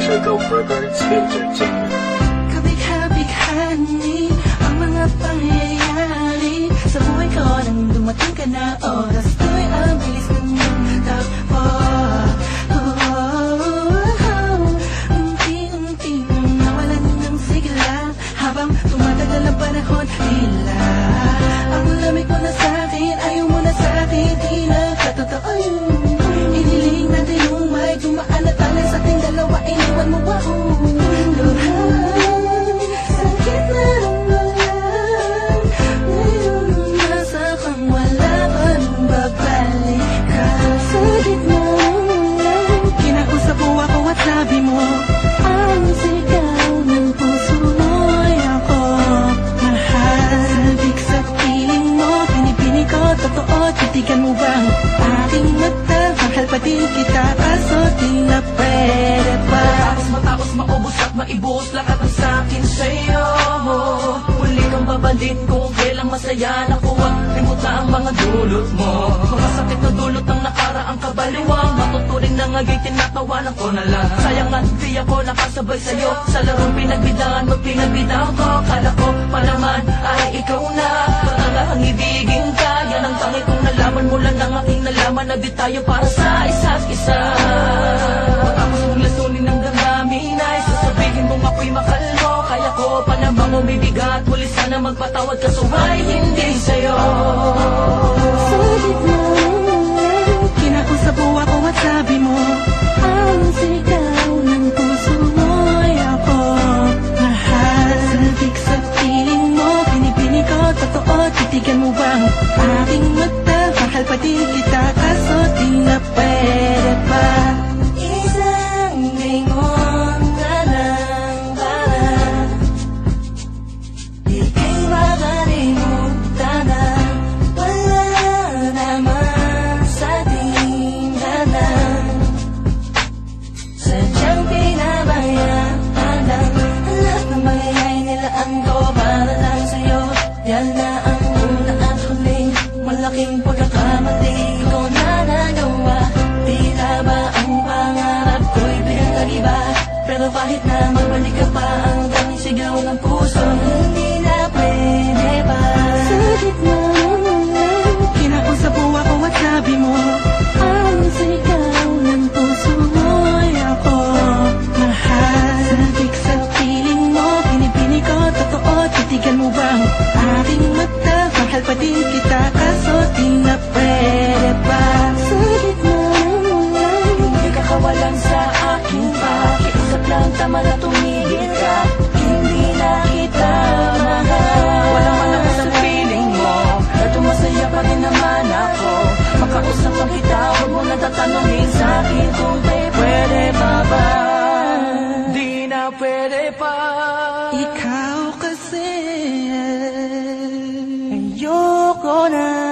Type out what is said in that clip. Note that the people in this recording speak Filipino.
should go further it's entertainment. Kabigha-bighani ang mga pangyayari. Sa buhay ko nang dumating ka na oras. Ko'y ang bilis ng sigla. Habang tumatagal ang panahon Tila Ang lamig mo na sa'kin Kaso di na pwede pa. Tapos matapos maubos at maibuhos lahat ng sakin sa'yo. Muli kang babalik kung kailang masaya Nakuha, limutan ang mga dulot mo. Mga sakit na dulot ng nakaraang kabaliwang Matuturing na nga'y tinatawanan ko na lang. Sayang nga di ako nakasabay sa'yo. Sa larong pinagbidahan mo pinagbidahan ko. Kala ko pa naman ay ikaw na Na tayo para sa isa't isa. Matapos mong lasunin ng damdamin ay Sasabihin mong ako'y mahal mo Kaya ko pa namang umibigat Muli sana magpatawad ka suway hindi sa'yo. Sa gitna Kinausap mo ako at mo Ang sigaw ng puso mo'y ako. Mahal Sabik sa piling mo Titigan mo bang aking mata Mahal pa din kita Kaso di na pwede pa Malaking pagkakamali. Ko na nagawa. Tila ba ang pangarap ko'y pinagkaliba? Pero kahit na magbalik ka pa Ang tanging sigaw ng puso Hindi na pwede pa. Sa gitna Tama na tumigil ka Hindi na kita mahal. Wala man ako sa feeling mo Eto masaya pa rin naman ako. Makausap ang kita Huwag mo na tatanungin sa akin Kung may pwede pa ba? Di na pwede pa. Ikaw kasi Ayoko na.